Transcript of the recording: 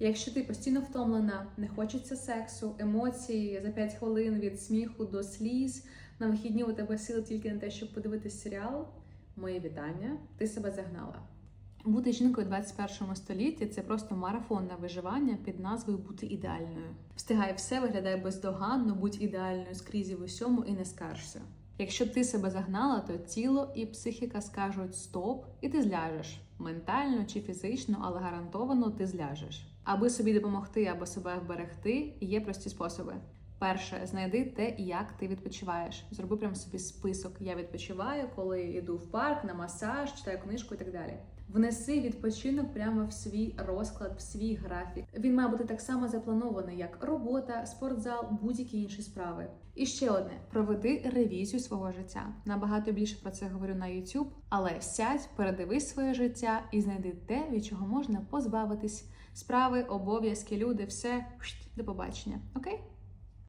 Якщо ти постійно втомлена, не хочеться сексу, емоцій за 5 хвилин від сміху до сліз, на вихідні у тебе сили тільки на те, щоб подивитись серіал, моє вітання, ти себе загнала. Бути жінкою у 21 столітті це просто марафонне виживання під назвою бути ідеальною. Встигай все, виглядає бездоганно, будь ідеальною скрізь і в усьому і не скаржся. Якщо ти себе загнала, то тіло і психіка скажуть стоп, і ти зляжеш ментально чи фізично, але гарантовано ти зляжеш. Аби собі допомогти або себе вберегти, є прості способи. Перше, знайди те, як ти відпочиваєш. Зроби прям собі список. Я відпочиваю, коли йду в парк, на масаж, читаю книжку і так далі. Внеси відпочинок прямо в свій розклад, в свій графік. Він має бути так само запланований, як робота, спортзал, будь-які інші справи. І ще одне: проведи ревізію свого життя. Набагато більше про це говорю на YouTube, але сядь, передивись своє життя і знайди те, від чого можна позбавитись. Справи, обов'язки, люди, все до побачення. Окей?